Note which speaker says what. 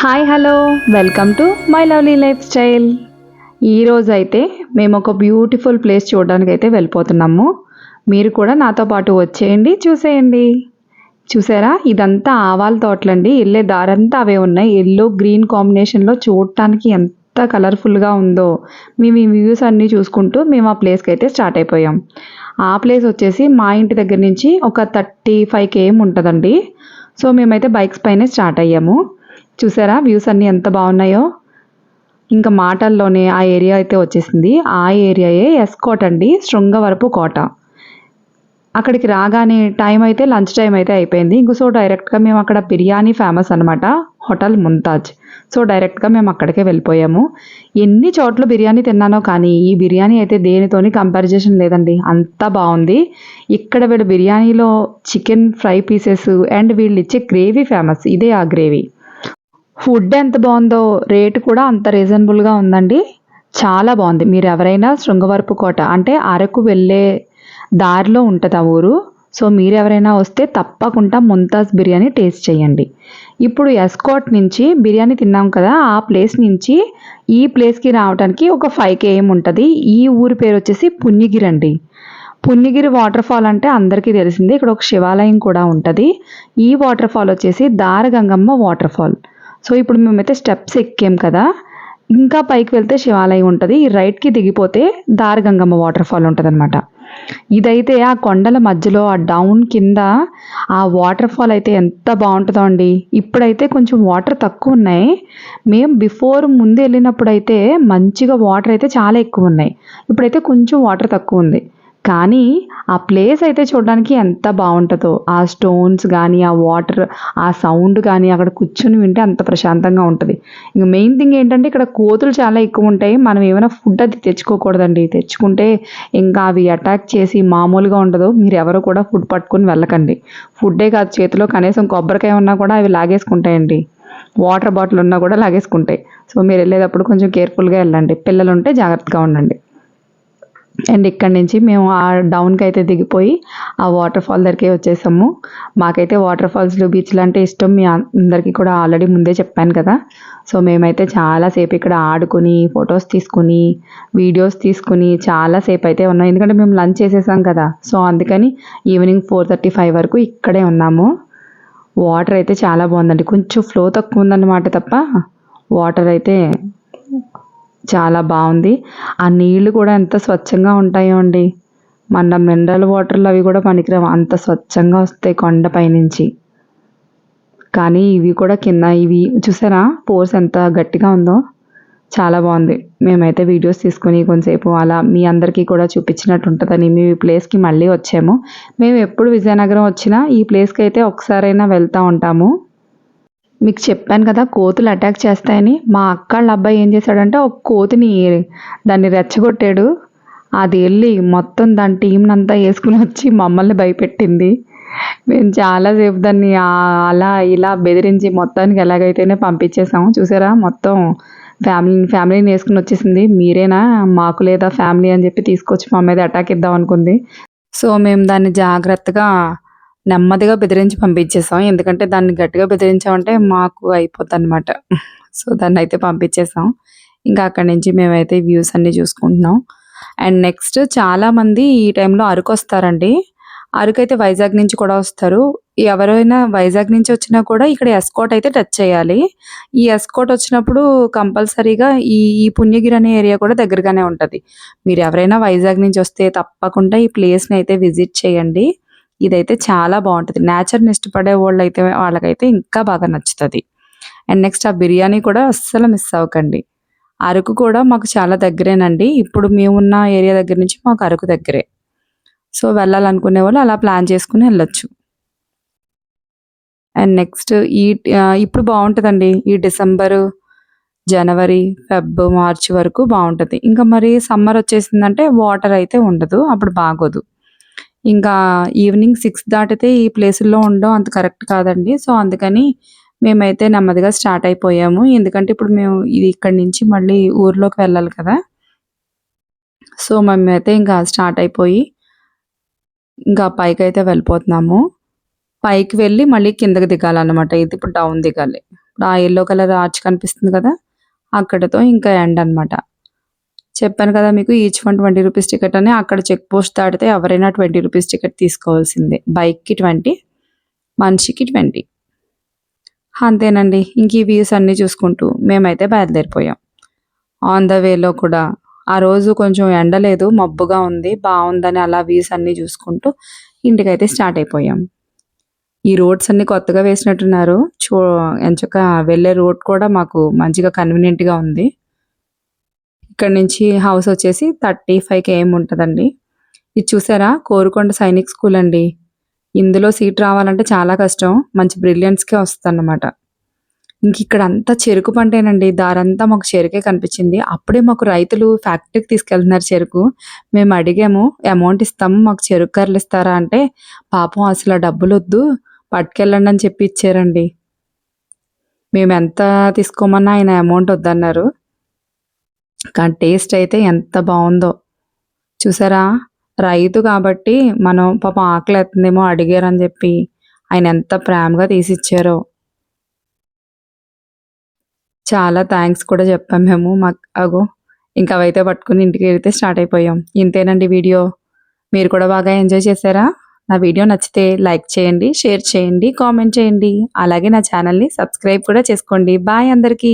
Speaker 1: Hi hello. Welcome to my lovely lifestyle. ఈరోజు అయితే మేము ఒక బ్యూటిఫుల్ ప్లేస్ చూడడానికి అయితే వెళ్ళిపోతున్నాము. మీరు కూడా నాతో పాటు వచ్చేయండి చూసేయండి. చూసారా? ఇదంతా ఆవాల తోటలండి. వెళ్ళే దారంతా అవే ఉన్నాయి. ఎల్లో గ్రీన్ కాంబినేషన్లో చూడటానికి ఎంత కలర్ఫుల్గా ఉందో. మేము ఈ వ్యూస్ అన్నీ చూసుకుంటూ మేము ఆ ప్లేస్కి అయితే స్టార్ట్ అయిపోయాం. ఆ ప్లేస్ వచ్చేసి మా ఇంటి దగ్గర నుంచి ఒక థర్టీ ఫైవ్ కేఎం ఉంటుందండి. సో మేమైతే బైక్స్ పైనే స్టార్ట్ అయ్యాము. చూసారా? వ్యూస్ అన్నీ ఎంత బాగున్నాయో? ఇంకా మాటల్లోనే ఆ ఏరియా అయితే వచ్చేసింది. ఆ ఏరియాయే ఎస్కోట్ అండి శృంగవరపు కోట. అక్కడికి రాగానే టైం అయితే లంచ్ టైం అయితే అయిపోయింది. ఇంక సో డైరెక్ట్గా మేము అక్కడ బిర్యానీ ఫేమస్ అనమాట హోటల్ ముంతాజ్. సో డైరెక్ట్గా మేము అక్కడికే వెళ్ళిపోయాము. ఎన్ని చోట్ల బిర్యానీ తిన్నానో కానీ ఈ బిర్యానీ అయితే దేనితోని కంపారిజేషన్ లేదండి. అంత బాగుంది. ఇక్కడ వీళ్ళు బిర్యానీలో చికెన్ ఫ్రై పీసెస్ అండ్ వీళ్ళు ఇచ్చే గ్రేవీ ఫేమస్. ఇదే ఆ గ్రేవీ. ఫుడ్ ఎంత బాగుందో రేటు కూడా అంత రీజనబుల్గా ఉందండి. చాలా బాగుంది. మీరు ఎవరైనా శృంగవరపు కోట అంటే అరకు వెళ్ళే దారిలో ఉంటుంది ఆ ఊరు. సో మీరు ఎవరైనా వస్తే తప్పకుండా ముంతాజ్ బిర్యానీ టేస్ట్ చేయండి. ఇప్పుడు ఎస్కోట్ నుంచి బిర్యానీ తిన్నాం కదా ఆ ప్లేస్ నుంచి ఈ ప్లేస్కి రావడానికి ఒక ఫైవ్ కేఎం ఉంటుంది. ఈ ఊరి పేరు వచ్చేసి పుణ్యగిరి అండి. పుణ్యగిరి వాటర్ ఫాల్ అంటే అందరికీ తెలిసిందే. ఇక్కడ ఒక శివాలయం కూడా ఉంటుంది. ఈ వాటర్ ఫాల్ వచ్చేసి దారగంగమ్మ వాటర్ ఫాల్. సో ఇప్పుడు మేమైతే స్టెప్స్ ఎక్కాం కదా. ఇంకా పైకి వెళ్తే శివాలయం ఉంటుంది. ఈ రైట్కి దిగిపోతే దారగంగమ్మ వాటర్ ఫాల్ ఉంటుంది అనమాట ఇదైతే ఆ కొండల మధ్యలో ఆ డౌన్ కింద ఆ వాటర్ ఫాల్ అయితే ఎంత బాగుంటుందో అండి. ఇప్పుడైతే కొంచెం వాటర్ తక్కువ ఉన్నాయి. మేము బిఫోర్ ముందు వెళ్ళినప్పుడు అయితే మంచిగా వాటర్ అయితే చాలా ఎక్కువ ఉన్నాయి. ఇప్పుడైతే కొంచెం వాటర్ తక్కువ ఉంది. కానీ ఆ ప్లేస్ అయితే చూడడానికి ఎంత బాగుంటుందో. ఆ స్టోన్స్ కానీ ఆ వాటర్ ఆ సౌండ్ కానీ అక్కడ కూర్చొని వింటే అంత ప్రశాంతంగా ఉంటుంది. ఇంక మెయిన్ థింగ్ ఏంటంటే ఇక్కడ కోతులు చాలా ఎక్కువ ఉంటాయి. మనం ఏమైనా ఫుడ్ అది తెచ్చుకోకూడదండి. తెచ్చుకుంటే ఇంకా అవి అటాక్ చేసి మామూలుగా ఉండదు. మీరు ఎవరు కూడా ఫుడ్ పట్టుకొని వెళ్ళకండి. ఫుడ్డే కాదు చేతిలో కనీసం కొబ్బరికాయ ఉన్నా కూడా అవి లాగేసుకుంటాయండి. వాటర్ బాటిల్ ఉన్నా కూడా లాగేసుకుంటాయి. సో మీరు వెళ్ళేటప్పుడు కొంచెం కేర్ఫుల్గా వెళ్ళండి. పిల్లలు ఉంటే జాగ్రత్తగా ఉండండి. అండ్ ఇక్కడ నుంచి మేము ఆ డౌన్కి అయితే దిగిపోయి ఆ వాటర్ ఫాల్ దగ్గరికి వచ్చేసాము. మాకైతే వాటర్ ఫాల్స్లు బీచ్లు అంటే ఇష్టం. మీ అందరికీ కూడా ఆల్రెడీ ముందే చెప్పాను కదా. సో మేమైతే చాలాసేపు ఇక్కడ ఆడుకుని ఫొటోస్ తీసుకుని వీడియోస్ తీసుకుని చాలాసేపు అయితే ఉన్నాం. ఎందుకంటే మేము లంచ్ చేసేసాం కదా. సో అందుకని ఈవినింగ్ ఫోర్ థర్టీ ఫైవ్ వరకు ఇక్కడే ఉన్నాము. వాటర్ అయితే చాలా బాగుందండి. కొంచెం ఫ్లో తక్కువ ఉందన్నమాట తప్ప వాటర్ అయితే చాలా బాగుంది. ఆ నీళ్ళు కూడా ఎంత స్వచ్ఛంగా ఉంటాయో అండి. మన మినరల్ వాటర్లు అవి కూడా పనికిరావు. అంత స్వచ్ఛంగా వస్తాయి కొండపై నుంచి కానీ ఇవి కూడా కింద ఇవి చూసారా? పోర్స్ ఎంత గట్టిగా ఉందో. చాలా బాగుంది. మేమైతే వీడియోస్ తీసుకుని కొంచెంసేపు అలా మీ అందరికీ కూడా చూపించినట్టు ఉంటుందని మేము ఈ ప్లేస్కి మళ్ళీ వచ్చాము. మేము ఎప్పుడు విజయనగరం వచ్చినా ఈ ప్లేస్కి అయితే ఒకసారైనా వెళ్తూ ఉంటాము. మీకు చెప్పాను కదా కోతులు అటాక్ చేస్తాయని. మా అక్క వాళ్ళ అబ్బాయి ఏం చేశాడంటే ఒక కోతిని దాన్ని రెచ్చగొట్టాడు. అది వెళ్ళి మొత్తం దాని టీంని అంతా వేసుకుని వచ్చి మమ్మల్ని భయపెట్టింది. మేము చాలాసేపు దాన్ని అలా ఇలా బెదిరించి మొత్తానికి ఎలాగైతేనే పంపించేసాము చూసారా? మొత్తం ఫ్యామిలీ ఫ్యామిలీని వేసుకుని వచ్చేసింది. మీరేనా? మాకు లేదా ఫ్యామిలీ అని చెప్పి తీసుకొచ్చి మా మీద అటాక్ ఇద్దాం అనుకుంది. సో మేము దాన్ని జాగ్రత్తగా నెమ్మదిగా బెదిరించి పంపించేసాం. ఎందుకంటే దాన్ని గట్టిగా బెదిరించామంటే మాకు అయిపోద్ది అనమాట సో దాన్ని అయితే పంపించేసాం. ఇంకా అక్కడి నుంచి మేమైతే వ్యూస్ అన్ని చూసుకుంటున్నాం. అండ్ నెక్స్ట్ చాలామంది ఈ టైంలో అరకు వస్తారండి. అరకు అయితే వైజాగ్ నుంచి కూడా వస్తారు. ఎవరైనా వైజాగ్ నుంచి వచ్చినా కూడా ఇక్కడ ఎస్కోట్ అయితే టచ్ చేయాలి. ఈ ఎస్కోట్ వచ్చినప్పుడు కంపల్సరీగా ఈ ఈ పుణ్యగిరి అనే ఏరియా కూడా దగ్గరగానే ఉంటుంది. మీరు ఎవరైనా వైజాగ్ నుంచి వస్తే తప్పకుండా ఈ ప్లేస్ని అయితే విజిట్ చేయండి. ఇదైతే చాలా బాగుంటుంది. న్యాచర్ని ఇష్టపడే వాళ్ళు అయితే వాళ్ళకైతే ఇంకా బాగా నచ్చుతుంది. అండ్ నెక్స్ట్ ఆ బిర్యానీ కూడా అస్సలు మిస్ అవ్వకండి. అరకు కూడా మాకు చాలా దగ్గరేనండి. ఇప్పుడు మేమున్న ఏరియా దగ్గర నుంచి మాకు అరకు దగ్గరే. సో వెళ్ళాలనుకునే వాళ్ళు అలా ప్లాన్ చేసుకుని వెళ్ళొచ్చు. అండ్ నెక్స్ట్ ఈ ఇప్పుడు బాగుంటుందండి. ఈ డిసెంబర్ జనవరి ఫెబ్ మార్చ్ వరకు బాగుంటుంది. ఇంకా మరి సమ్మర్ వచ్చేసిందంటే వాటర్ అయితే ఉండదు. అప్పుడు బాగోదు. ఇంకా ఈవినింగ్ సిక్స్ దాటితే ఈ ప్లేసుల్లో ఉండడం అంత కరెక్ట్ కాదండి. సో అందుకని మేమైతే నెమ్మదిగా స్టార్ట్ అయిపోయాము. ఎందుకంటే ఇప్పుడు మేము ఇది ఇక్కడి నుంచి మళ్ళీ ఊర్లోకి వెళ్ళాలి కదా. సో మేమైతే ఇంకా స్టార్ట్ అయిపోయి ఇంకా పైకి అయితే వెళ్ళిపోతున్నాము. పైకి వెళ్ళి మళ్ళీ కిందకి దిగాలన్నమాట. ఇది ఇప్పుడు డౌన్ దిగాలి. ఇప్పుడు ఆ ఎల్లో కలర్ ఆర్చ్ కనిపిస్తుంది కదా అక్కడతో ఇంకా ఎండ్ అన్నమాట. చెప్పాను కదా మీకు each one twenty rupees ticket అని అక్కడ చెక్ పోస్ట్ దాటితే ఎవరైనా ట్వంటీ రూపీస్ టికెట్ తీసుకోవాల్సిందే. బైక్కి ట్వంటీ మనిషికి ట్వంటీ అంతేనండి. ఇంక ఈ వ్యూస్ అన్నీ చూసుకుంటూ మేమైతే బయలుదేరిపోయాం. ఆన్ ద వేలో కూడా ఆ రోజు కొంచెం ఎండ లేదు మబ్బుగా ఉంది బాగుందని అలా వ్యూస్ అన్నీ చూసుకుంటూ ఇంటికైతే స్టార్ట్ అయిపోయాం. ఈ రోడ్స్ అన్ని కొత్తగా వేసినట్టున్నారు. చూ ఎంచక వెళ్ళే రోడ్ కూడా మాకు మంచిగా కన్వీనియంట్గా ఉంది. ఇక్కడ నుంచి హౌస్ వచ్చేసి థర్టీ ఫైవ్ కేఎం ఉంటుందండి. ఇది చూసారా? కోరుకొండ సైనిక్ స్కూల్ అండి. ఇందులో సీట్ రావాలంటే చాలా కష్టం. మంచి బ్రిలియన్స్కే వస్తుంది అన్నమాట ఇంక ఇక్కడ అంతా చెరుకు పంటేనండి. దారంతా మాకు చెరుకే కనిపించింది. అప్పుడే మాకు రైతులు ఫ్యాక్టరీకి తీసుకెళ్తున్నారు చెరుకు. మేము అడిగాము అమౌంట్ ఇస్తాము మాకు చెరుకు కర్రలు ఇస్తారా? అంటే పాపం అసలు డబ్బులు వద్దు పట్టుకెళ్ళండి అని చెప్పి ఇచ్చారండి. మేము ఎంత తీసుకోమన్నా ఆయన అమౌంట్ వద్దన్నారు. కానీ టేస్ట్ అయితే ఎంత బాగుందో. చూసారా? రైతు కాబట్టి మనం పాపం ఆకలి ఎత్తుందేమో అడిగారని చెప్పి ఆయన ఎంత ప్రేమగా తీసిచ్చారో. చాలా థ్యాంక్స్ కూడా చెప్పాం మేము. మాకు అగో ఇంకా అవైతే పట్టుకుని ఇంటికి వెళ్తే స్టార్ట్ అయిపోయాం. ఇంతేనండి వీడియో. మీరు కూడా బాగా ఎంజాయ్ చేశారా? నా వీడియో నచ్చితే లైక్ చేయండి షేర్ చేయండి కామెంట్ చేయండి. అలాగే నా ఛానల్ని సబ్స్క్రైబ్ కూడా చేసుకోండి. బాయ్ అందరికీ.